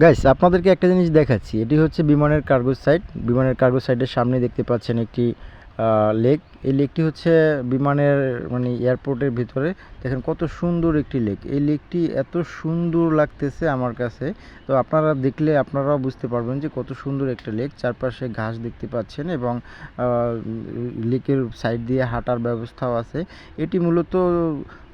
Guys আপনাদেরকে একটা জিনিস দেখাচ্ছি। এটি হচ্ছে বিমানের কার্গো সাইট বিমানের কার্গো সাইটের সামনে দেখতে পাচ্ছেন একটি লেক এই লেকটি হচ্ছে বিমানের মানে এয়ারপোর্টের ভিতরে। দেখেন কত সুন্দর একটি লেক এই লেকটি এত সুন্দর লাগতেছে আমার কাছে। তো আপনারা দেখলে আপনারাও বুঝতে পারবেন যে কত সুন্দর একটা লেক চারপাশে ঘাস দেখতে পাচ্ছেন এবং লেকের সাইড দিয়ে হাঁটার ব্যবস্থাও আছে। এটি মূলত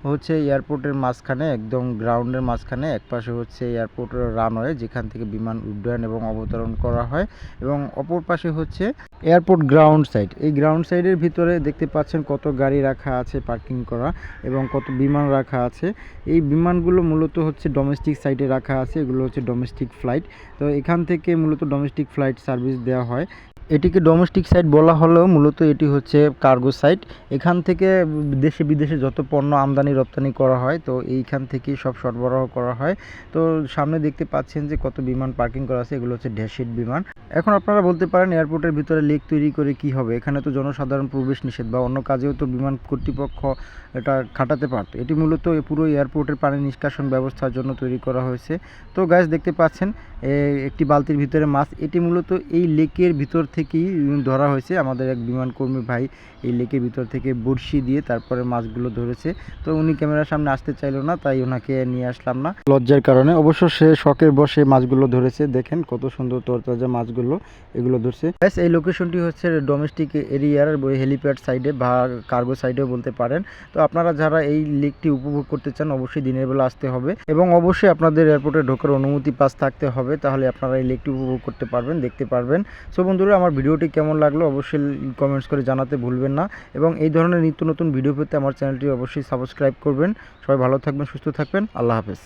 হচ্ছে এয়ারপোর্টের মাঝখানে, একদম গ্রাউন্ডের মাঝখানে, একপাশে হচ্ছে এয়ারপোর্টের রানওয়ে, যেখান থেকে বিমান উড্ডয়ন এবং অবতরণ করা হয় এবং অপর পাশে হচ্ছে এয়ারপোর্ট গ্রাউন্ড সাইড। এই গ্রাউন্ড সাইডের ভিতরে দেখতে পাচ্ছেন কত গাড়ি রাখা আছে পার্কিং করা এবং কত বিমান রাখা আছে। এই বিমানগুলো মূলত হচ্ছে ডোমেস্টিক সাইডে রাখা আছে, এগুলো হচ্ছে ডোমেস্টিক ফ্লাইট। তো এখান থেকে মূলত ডোমেস্টিক ফ্লাইট সার্ভিস দেওয়া হয়। এটিকে ডোমেস্টিক সাইট বলা হলেও মূলত এটি হচ্ছে কার্গো সাইট এখান থেকে দেশে বিদেশে যত পণ্য আমদানি রপ্তানি করা হয়, তো এইখান থেকেই সব সরবরাহ করা হয়। তো সামনে দেখতে পাচ্ছেন যে কত বিমান পার্কিং করা আছে, এগুলো হচ্ছে ড্যাশিট বিমান। এখন আপনারা বলতে পারেন এয়ারপোর্টের ভিতরে লেক তৈরি করে কি হবে? এখানে তো জনসাধারণ প্রবেশ নিষেধ বা অন্য কাজেও তো বিমান কর্তৃপক্ষ এটা খাটাতে পারতো। এটি মূলত পুরো এয়ারপোর্টের পানি নিষ্কাশন ব্যবস্থার জন্য তৈরি করা হয়েছে। তো গ্যাস দেখতে পাচ্ছেন একটি বালতির ভিতরে মাছ। এটি মূলত এই লেকের ভিতর থেকেই ধরা হয়েছে। আমাদের এক বিমান কর্মী ভাই এই লেকের ভিতর থেকে বড়শি দিয়ে তারপরে মাছগুলো ধরেছে। তো উনি ক্যামেরার সামনে আসতে চাইলো না, তাই ওনাকে নিয়ে আসলাম না। লজ্জার কারণে অবশ্য সে শখের বসে মাছগুলো ধরেছে। দেখেন কত সুন্দর তরতাজা মাছগুলো এগুলো ধরছে। ব্যাস, এই লোকেশনটি হচ্ছে ডোমেস্টিক এরিয়ার হেলিপ্যাড সাইডে বা কার্গো সাইডেও বলতে পারেন। তো আপনারা যারা এই লেকটি উপভোগ করতে চান, অবশ্যই দিনের বেলা আসতে হবে এবং অবশ্যই আপনাদের এয়ারপোর্টে ঢোকার অনুমতি পাস থাকতে হবে। তাহলে আপনারা এই লেকটি উপভোগ করতে পারবেন, দেখতে পারবেন। সো বন্ধুরা আমার ভিডিওটি কেমন লাগল অবশ্যই কমেন্টস করে জানাতে ভুলবেন না। এবং এই ধরনের নিত্য নতুন ভিডিও পেতে আমার চ্যানেলটি অবশ্যই সাবস্ক্রাইব করবেন। সবাই ভালো থাকবেন, সুস্থ থাকবেন। আল্লাহ হাফেজ।